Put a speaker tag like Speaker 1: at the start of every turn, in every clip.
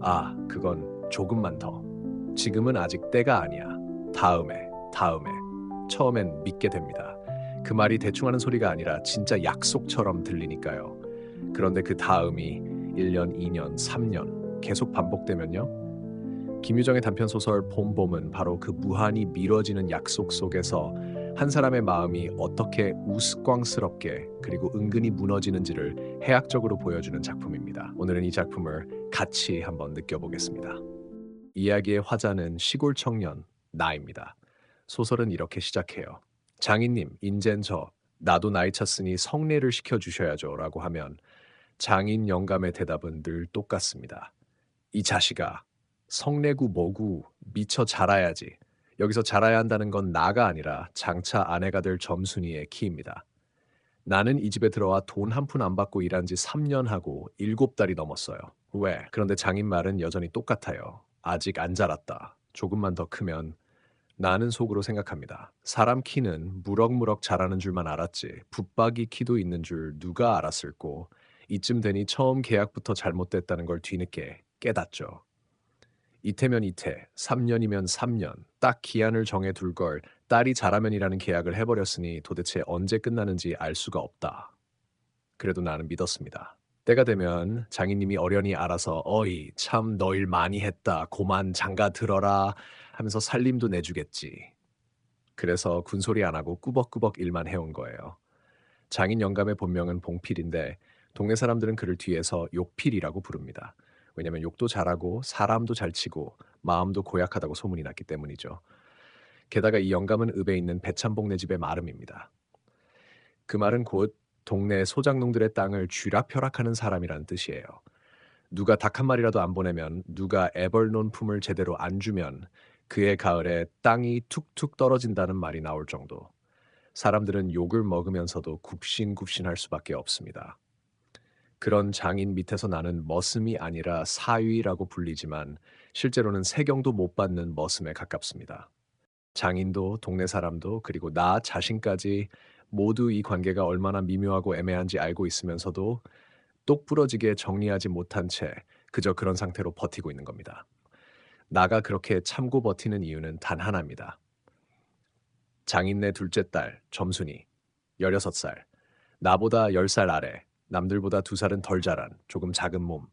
Speaker 1: 아, 그건 조금만 더. 지금은 아직 때가 아니야. 다음에, 다음에. 처음엔 믿게 됩니다. 그 말이 대충 하는 소리가 아니라 진짜 약속처럼 들리니까요. 그런데 그 다음이 1년, 2년, 3년 계속 반복되면요. 김유정의 단편 소설 봄봄은 바로 그 무한히 미뤄지는 약속 속에서 한 사람의 마음이 어떻게 우스꽝스럽게 그리고 은근히 무너지는지를 해학적으로 보여주는 작품입니다. 오늘은 이 작품을 같이 한번 느껴보겠습니다. 이야기의 화자는 시골 청년 나입니다. 소설은 이렇게 시작해요. 장인님, 인젠 저 나도 나이 찼으니 성례를 시켜 주셔야죠라고 하면 장인 영감의 대답은 늘 똑같습니다. 이 자식아 성례구 뭐구 미쳐 자라야지 여기서 자라야 한다는 건 나가 아니라 장차 아내가 될 점순이의 키입니다. 나는 이 집에 들어와 돈 한 푼 안 받고 일한 지 3년 하고 7달이 넘었어요. 왜? 그런데 장인 말은 여전히 똑같아요. 아직 안 자랐다. 조금만 더 크면 나는 속으로 생각합니다. 사람 키는 무럭무럭 자라는 줄만 알았지 붙박이 키도 있는 줄 누가 알았을꼬 이쯤 되니 처음 계약부터 잘못됐다는 걸 뒤늦게 깨닫죠. 이태면 이태, 3년이면 3년, 딱 기한을 정해 둘 걸 딸이 자라면이라는 계약을 해버렸으니 도대체 언제 끝나는지 알 수가 없다. 그래도 나는 믿었습니다. 때가 되면 장인님이 어련히 알아서 어이 참 너 일 많이 했다 고만 장가 들어라 하면서 살림도 내주겠지. 그래서 군소리 안 하고 꾸벅꾸벅 일만 해온 거예요. 장인 영감의 본명은 봉필인데 동네 사람들은 그를 뒤에서 욕필이라고 부릅니다. 왜냐면 욕도 잘하고 사람도 잘 치고 마음도 고약하다고 소문이 났기 때문이죠. 게다가 이 영감은 읍에 있는 배참복내 집의 마름입니다. 그 말은 곧 동네 소작농들의 땅을 쥐락펴락하는 사람이라는 뜻이에요. 누가 닭 한 마리라도 안 보내면 누가 애벌논 품을 제대로 안 주면 그의 가을에 땅이 툭툭 떨어진다는 말이 나올 정도. 사람들은 욕을 먹으면서도 굽신굽신할 수밖에 없습니다. 그런 장인 밑에서 나는 머슴이 아니라 사위라고 불리지만 실제로는 세경도 못 받는 머슴에 가깝습니다. 장인도 동네 사람도 그리고 나 자신까지 모두 이 관계가 얼마나 미묘하고 애매한지 알고 있으면서도 똑부러지게 정리하지 못한 채 그저 그런 상태로 버티고 있는 겁니다. 나가 그렇게 참고 버티는 이유는 단 하나입니다. 장인네 둘째 딸, 점순이, 16살, 나보다 10살 아래, 남들보다 두 살은 덜 자란 조금 작은 몸.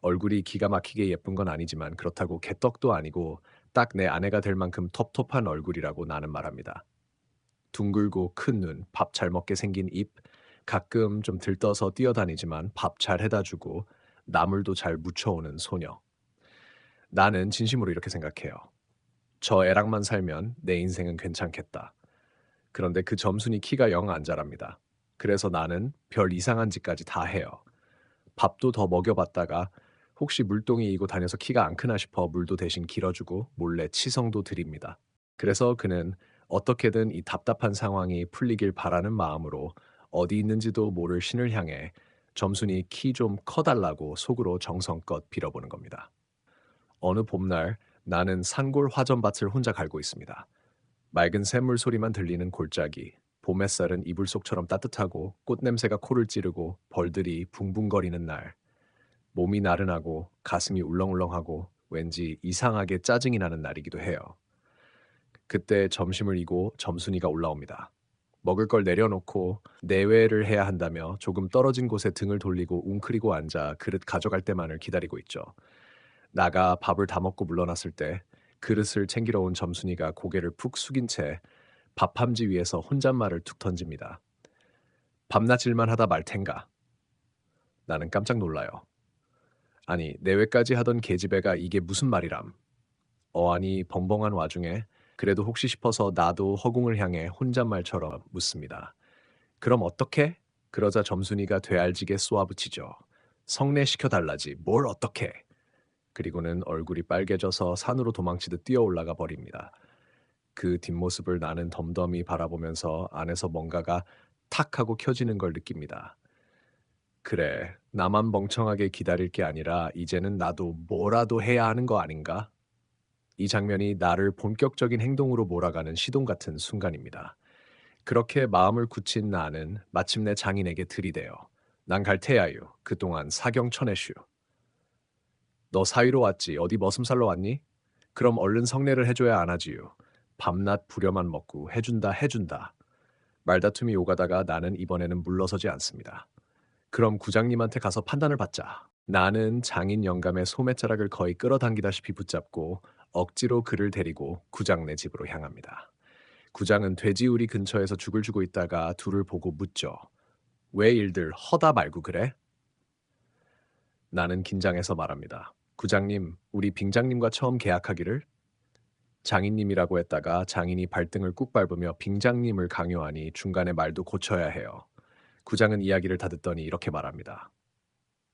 Speaker 1: 얼굴이 기가 막히게 예쁜 건 아니지만 그렇다고 개떡도 아니고 딱 내 아내가 될 만큼 텁텁한 얼굴이라고 나는 말합니다. 둥글고 큰 눈, 밥 잘 먹게 생긴 입, 가끔 좀 들떠서 뛰어다니지만 밥 잘 해다 주고 나물도 잘 무쳐오는 소녀. 나는 진심으로 이렇게 생각해요. 저 애랑만 살면 내 인생은 괜찮겠다. 그런데 그 점순이 키가 영 안 자랍니다. 그래서 나는 별 이상한 짓까지 다 해요. 밥도 더 먹여봤다가 혹시 물동이 이고 다녀서 키가 안 크나 싶어 물도 대신 길어주고 몰래 치성도 드립니다. 그래서 그는 어떻게든 이 답답한 상황이 풀리길 바라는 마음으로 어디 있는지도 모를 신을 향해 점순이 키 좀 커달라고 속으로 정성껏 빌어보는 겁니다. 어느 봄날 나는 산골 화전밭을 혼자 갈고 있습니다. 맑은 샘물 소리만 들리는 골짜기, 봄 햇살은 이불 속처럼 따뜻하고 꽃냄새가 코를 찌르고 벌들이 붕붕거리는 날. 몸이 나른하고 가슴이 울렁울렁하고 왠지 이상하게 짜증이 나는 날이기도 해요. 그때 점심을 이고 점순이가 올라옵니다. 먹을 걸 내려놓고 내외를 해야 한다며 조금 떨어진 곳에 등을 돌리고 웅크리고 앉아 그릇 가져갈 때만을 기다리고 있죠. 나가 밥을 다 먹고 물러났을 때 그릇을 챙기러 온 점순이가 고개를 푹 숙인 채 밥함지 위에서 혼잣말을 툭 던집니다. 밤낮일만 하다 말 텐가. 나는 깜짝 놀라요. 아니 내외까지 하던 계집애가 이게 무슨 말이람. 어안이 벙벙한 와중에 그래도 혹시 싶어서 나도 허공을 향해 혼잣말처럼 묻습니다. 그럼 어떻게? 그러자 점순이가 되알지게 쏘아붙이죠. 성내시켜 달라지 뭘 어떻게? 그리고는 얼굴이 빨개져서 산으로 도망치듯 뛰어 올라가 버립니다. 그 뒷모습을 나는 덤덤히 바라보면서 안에서 뭔가가 탁 하고 켜지는 걸 느낍니다. 그래, 나만 멍청하게 기다릴 게 아니라 이제는 나도 뭐라도 해야 하는 거 아닌가? 이 장면이 나를 본격적인 행동으로 몰아가는 시동 같은 순간입니다. 그렇게 마음을 굳힌 나는 마침내 장인에게 들이대요. 난갈 테야유. 그동안 사경 쳐내슈. 너 사위로 왔지. 어디 머슴살로 왔니? 그럼 얼른 성례를 해줘야 안 하지요. 밤낮 부려만 먹고 해준다 해준다. 말다툼이 오가다가 나는 이번에는 물러서지 않습니다. 그럼 구장님한테 가서 판단을 받자. 나는 장인 영감의 소매자락을 거의 끌어당기다시피 붙잡고 억지로 그를 데리고 구장네 집으로 향합니다. 구장은 돼지우리 근처에서 죽을 주고 있다가 둘을 보고 묻죠. 왜 일들 허다 말고 그래? 나는 긴장해서 말합니다. 구장님, 우리 빙장님과 처음 계약하기를 장인님이라고 했다가 장인이 발등을 꾹 밟으며 빙장님을 강요하니 중간에 말도 고쳐야 해요. 구장은 이야기를 다 듣더니 이렇게 말합니다.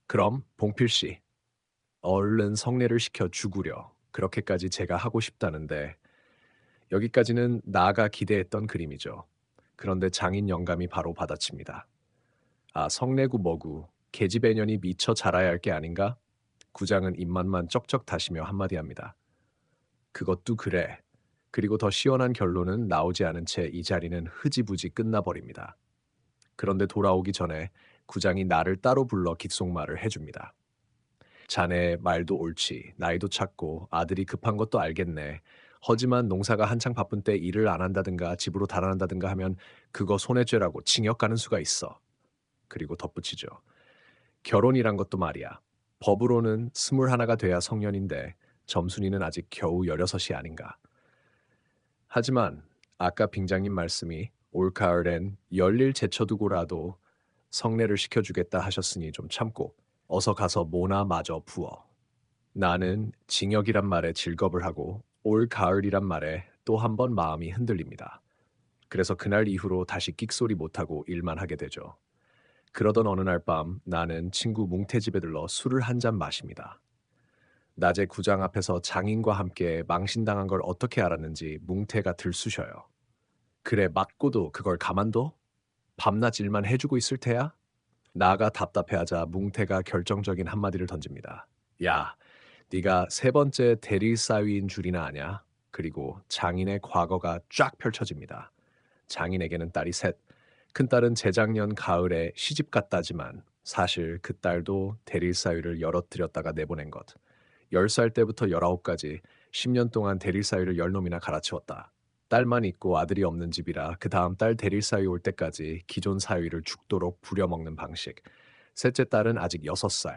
Speaker 1: 그럼 봉필 씨, 얼른 성례를 시켜 죽으려. 그렇게까지 제가 하고 싶다는데 여기까지는 나가 기대했던 그림이죠. 그런데 장인 영감이 바로 받아칩니다. 아, 성례구뭐구 계집애년이 미쳐 자라야 할 게 아닌가? 구장은 입맛만 쩍쩍 다시며 한마디 합니다. 그것도 그래. 그리고 더 시원한 결론은 나오지 않은 채 이 자리는 흐지부지 끝나버립니다. 그런데 돌아오기 전에 구장이 나를 따로 불러 귓속말을 해줍니다. 자네 말도 옳지. 나이도 찼고 아들이 급한 것도 알겠네. 하지만 농사가 한창 바쁜 때 일을 안 한다든가 집으로 달아난다든가 하면 그거 손해죄라고 징역 가는 수가 있어. 그리고 덧붙이죠. 결혼이란 것도 말이야. 법으로는 스물 하나가 돼야 성년인데 점순이는 아직 겨우 16이 아닌가. 하지만 아까 빙장님 말씀이 올가을엔 열일 제쳐두고라도 성례를 시켜주겠다 하셨으니 좀 참고 어서 가서 모나 마저 부어. 나는 징역이란 말에 즐겁을 하고 올가을이란 말에 또 한 번 마음이 흔들립니다. 그래서 그날 이후로 다시 끽소리 못하고 일만 하게 되죠. 그러던 어느 날 밤 나는 친구 뭉태 집에 들러 술을 한 잔 마십니다. 낮에 구장 앞에서 장인과 함께 망신당한 걸 어떻게 알았는지 뭉태가 들쑤셔요. 그래 맞고도 그걸 가만둬? 밤낮 일만 해주고 있을 테야? 나가 답답해하자 뭉태가 결정적인 한마디를 던집니다. 야, 네가 세 번째 대리 사위인 줄이나 아냐? 그리고 장인의 과거가 쫙 펼쳐집니다. 장인에게는 딸이 셋, 큰딸은 재작년 가을에 시집 갔다지만 사실 그 딸도 대리 사위를 열어뜨렸다가 내보낸 것. 10살 때부터 19까지 10년 동안 대리 사위를 10놈이나 갈아치웠다. 딸만 있고 아들이 없는 집이라 그 다음 딸 대리 사위 올 때까지 기존 사위를 죽도록 부려먹는 방식. 셋째 딸은 아직 6살.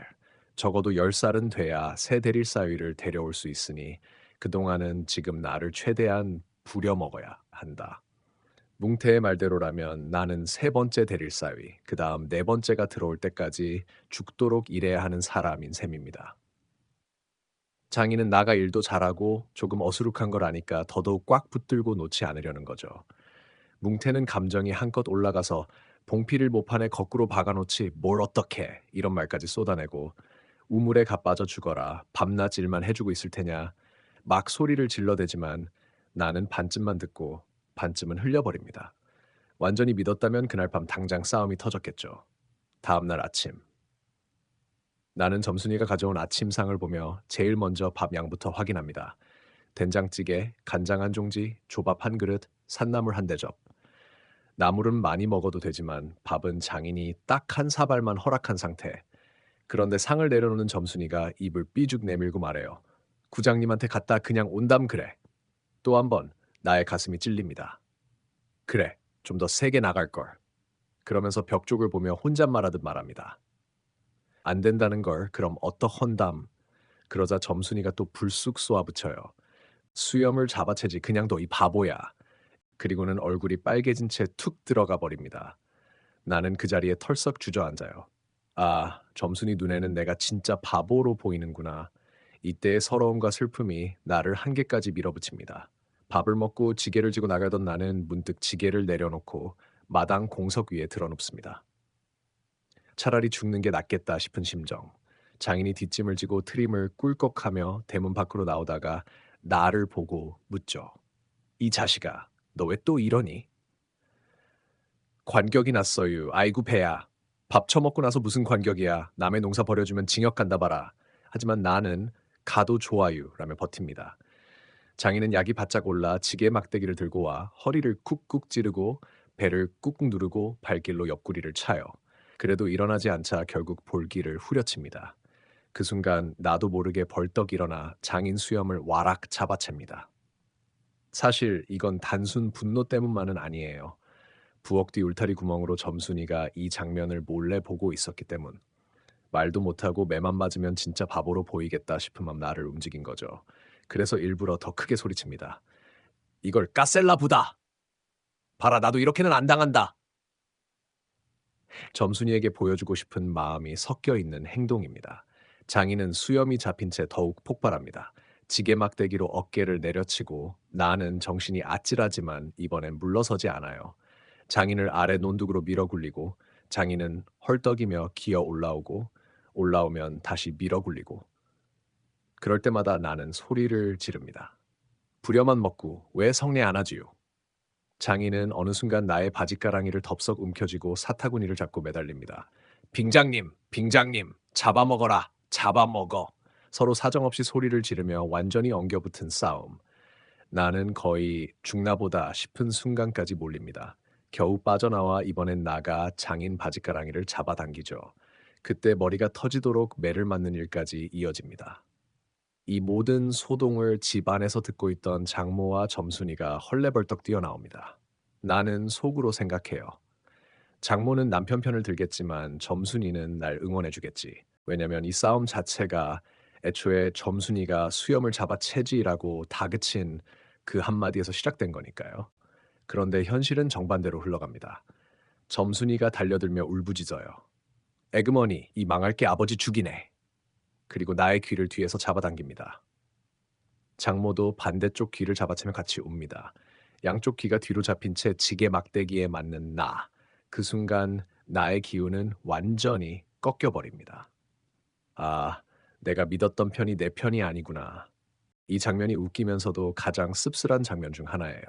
Speaker 1: 적어도 10살은 돼야 새 대리 사위를 데려올 수 있으니 그동안은 지금 나를 최대한 부려먹어야 한다. 뭉태의 말대로라면 나는 세 번째 대릴 사위, 그 다음 네 번째가 들어올 때까지 죽도록 일해야 하는 사람인 셈입니다. 장인은 나가 일도 잘하고 조금 어수룩한 걸 아니까 더더욱 꽉 붙들고 놓지 않으려는 거죠. 뭉태는 감정이 한껏 올라가서 봉필을 모판에 거꾸로 박아놓지 뭘 어떻게 이런 말까지 쏟아내고 우물에 가빠져 죽어라 밤낮 일만 해주고 있을 테냐 막 소리를 질러대지만 나는 반쯤만 듣고 반쯤은 흘려버립니다. 완전히 믿었다면 그날 밤 당장 싸움이 터졌겠죠. 다음날 아침 나는 점순이가 가져온 아침상을 보며 제일 먼저 밥 양부터 확인합니다. 된장찌개, 간장 한 종지, 조밥 한 그릇, 산나물 한 대접. 나물은 많이 먹어도 되지만 밥은 장인이 딱 한 사발만 허락한 상태. 그런데 상을 내려놓는 점순이가 입을 삐죽 내밀고 말해요. 구장님한테 갔다 그냥 온담 그래. 또 한 번 나의 가슴이 찔립니다. 그래, 좀 더 세게 나갈 걸. 그러면서 벽 쪽을 보며 혼잣말하듯 말합니다. 안 된다는 걸 그럼 어떠헌담. 그러자 점순이가 또 불쑥 쏘아붙여요. 수염을 잡아채지 그냥 너 이 바보야. 그리고는 얼굴이 빨개진 채 툭 들어가 버립니다. 나는 그 자리에 털썩 주저앉아요. 아, 점순이 눈에는 내가 진짜 바보로 보이는구나. 이때의 서러움과 슬픔이 나를 한계까지 밀어붙입니다. 밥을 먹고 지게를 지고 나가던 나는 문득 지게를 내려놓고 마당 공석 위에 드러눕습니다. 차라리 죽는 게 낫겠다 싶은 심정. 장인이 뒷짐을 지고 트림을 꿀꺽하며 대문 밖으로 나오다가 나를 보고 묻죠. 이 자식아, 너 왜 또 이러니? 관격이 났어요 아이고 배야. 밥 처먹고 나서 무슨 관격이야. 남의 농사 버려주면 징역 간다 봐라. 하지만 나는 가도 좋아요 라며 버팁니다. 장인은 약이 바짝 올라 지게 막대기를 들고 와 허리를 쿡쿡 찌르고 배를 꾹꾹 누르고 발길로 옆구리를 차요. 그래도 일어나지 않자 결국 볼기를 후려칩니다. 그 순간 나도 모르게 벌떡 일어나 장인 수염을 와락 잡아챕니다. 사실 이건 단순 분노 때문만은 아니에요. 부엌 뒤 울타리 구멍으로 점순이가 이 장면을 몰래 보고 있었기 때문. 말도 못하고 매만 맞으면 진짜 바보로 보이겠다 싶은 맘 나를 움직인 거죠. 그래서 일부러 더 크게 소리칩니다. 이걸 까셀라 부다. 봐라 나도 이렇게는 안 당한다. 점순이에게 보여주고 싶은 마음이 섞여 있는 행동입니다. 장인은 수염이 잡힌 채 더욱 폭발합니다. 지게 막대기로 어깨를 내려치고 나는 정신이 아찔하지만 이번엔 물러서지 않아요. 장인을 아래 논둑으로 밀어굴리고 장인은 헐떡이며 기어 올라오고 올라오면 다시 밀어굴리고 그럴 때마다 나는 소리를 지릅니다. 부려만 먹고 왜 성내 안 하지요? 장인은 어느 순간 나의 바짓가랑이를 덥석 움켜쥐고 사타구니를 잡고 매달립니다. 빙장님, 빙장님, 잡아먹어라, 잡아먹어. 서로 사정없이 소리를 지르며 완전히 엉겨붙은 싸움. 나는 거의 죽나보다 싶은 순간까지 몰립니다. 겨우 빠져나와 이번엔 나가 장인 바짓가랑이를 잡아당기죠. 그때 머리가 터지도록 매를 맞는 일까지 이어집니다. 이 모든 소동을 집 안에서 듣고 있던 장모와 점순이가 헐레벌떡 뛰어나옵니다. 나는 속으로 생각해요. 장모는 남편 편을 들겠지만 점순이는 날 응원해주겠지. 왜냐면 이 싸움 자체가 애초에 점순이가 수염을 잡아채지라고 다그친 그 한마디에서 시작된 거니까요. 그런데 현실은 정반대로 흘러갑니다. 점순이가 달려들며 울부짖어요. 에그머니, 이 망할 게 아버지 죽이네. 그리고 나의 귀를 뒤에서 잡아당깁니다. 장모도 반대쪽 귀를 잡아채며 같이 웁니다. 양쪽 귀가 뒤로 잡힌 채 지게 막대기에 맞는 나. 그 순간 나의 기운은 완전히 꺾여버립니다. 아, 내가 믿었던 편이 내 편이 아니구나. 이 장면이 웃기면서도 가장 씁쓸한 장면 중 하나예요.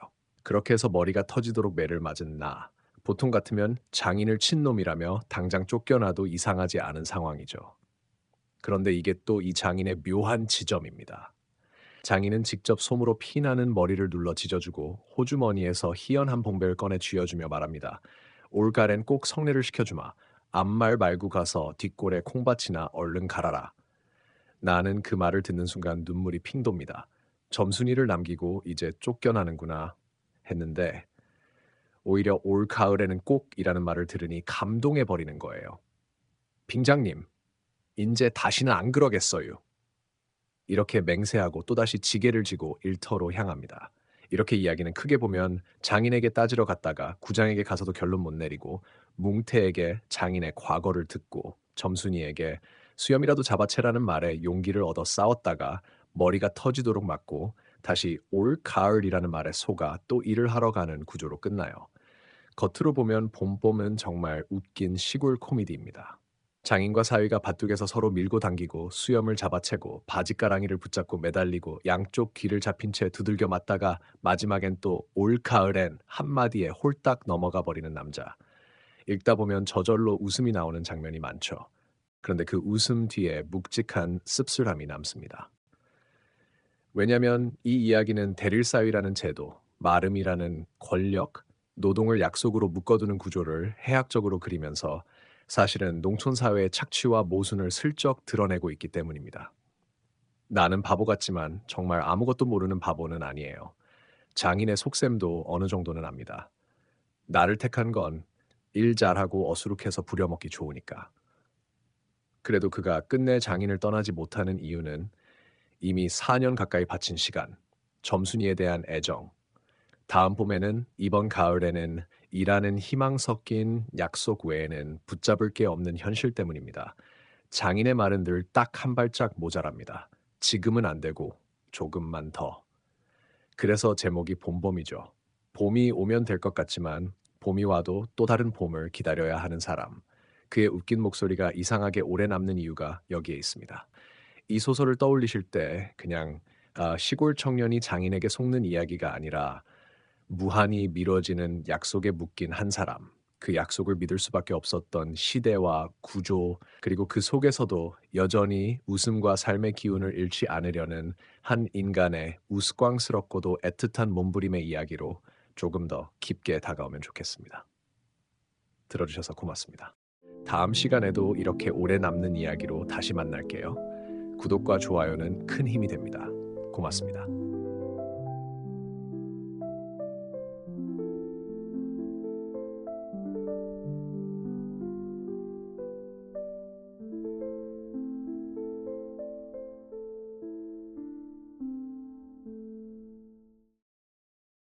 Speaker 1: 그렇게 해서 머리가 터지도록 매를 맞은 나. 보통 같으면 장인을 친 놈이라며 당장 쫓겨나도 이상하지 않은 상황이죠. 그런데 이게 또 이 장인의 묘한 지점입니다. 장인은 직접 솜으로 피나는 머리를 눌러 지져주고 호주머니에서 희연 한 봉배를 꺼내 쥐어주며 말합니다. 올가랜 꼭 성례를 시켜주마. 앞말 말고 가서 뒷골에 콩밭이나 얼른 갈아라. 나는 그 말을 듣는 순간 눈물이 핑 돕니다. 점순이를 남기고 이제 쫓겨나는구나 했는데 오히려 올 가을에는 꼭이라는 말을 들으니 감동해 버리는 거예요. 빙장님, 이제 다시는 안 그러겠어요. 이렇게 맹세하고 또다시 지게를 지고 일터로 향합니다. 이렇게 이야기는 크게 보면 장인에게 따지러 갔다가 구장에게 가서도 결론 못 내리고 뭉태에게 장인의 과거를 듣고 점순이에게 수염이라도 잡아채라는 말에 용기를 얻어 싸웠다가 머리가 터지도록 맞고 다시 올 가을이라는 말에 속아 또 일을 하러 가는 구조로 끝나요. 겉으로 보면 봄봄은 정말 웃긴 시골 코미디입니다. 장인과 사위가 밭둑에서 서로 밀고 당기고 수염을 잡아채고 바지가랑이를 붙잡고 매달리고 양쪽 귀를 잡힌 채 두들겨 맞다가 마지막엔 또 올 가을엔 한마디에 홀딱 넘어가 버리는 남자. 읽다 보면 저절로 웃음이 나오는 장면이 많죠. 그런데 그 웃음 뒤에 묵직한 씁쓸함이 남습니다. 왜냐하면 이 이야기는 대릴사위라는 제도, 마름이라는 권력, 노동을 약속으로 묶어두는 구조를 해학적으로 그리면서 사실은 농촌 사회의 착취와 모순을 슬쩍 드러내고 있기 때문입니다. 나는 바보 같지만 정말 아무것도 모르는 바보는 아니에요. 장인의 속셈도 어느 정도는 압니다. 나를 택한 건 일 잘하고 어수룩해서 부려먹기 좋으니까. 그래도 그가 끝내 장인을 떠나지 못하는 이유는 이미 4년 가까이 바친 시간, 점순이에 대한 애정, 다음 봄에는 이번 가을에는 일하는 희망 섞인 약속 외에는 붙잡을 게 없는 현실 때문입니다. 장인의 말은 늘 딱 한 발짝 모자랍니다. 지금은 안 되고 조금만 더. 그래서 제목이 봄봄이죠. 봄이 오면 될 것 같지만 봄이 와도 또 다른 봄을 기다려야 하는 사람. 그의 웃긴 목소리가 이상하게 오래 남는 이유가 여기에 있습니다. 이 소설을 떠올리실 때 그냥 아, 시골 청년이 장인에게 속는 이야기가 아니라 무한히 미뤄지는 약속에 묶인 한 사람. 그 약속을 믿을 수밖에 없었던 시대와 구조, 그리고 그 속에서도 여전히 웃음과 삶의 기운을 잃지 않으려는 한 인간의 우스꽝스럽고도 애틋한 몸부림의 이야기로 조금 더 깊게 다가오면 좋겠습니다. 들어주셔서 고맙습니다. 다음 시간에도 이렇게 오래 남는 이야기로 다시 만날게요. 구독과 좋아요는 큰 힘이 됩니다. 고맙습니다.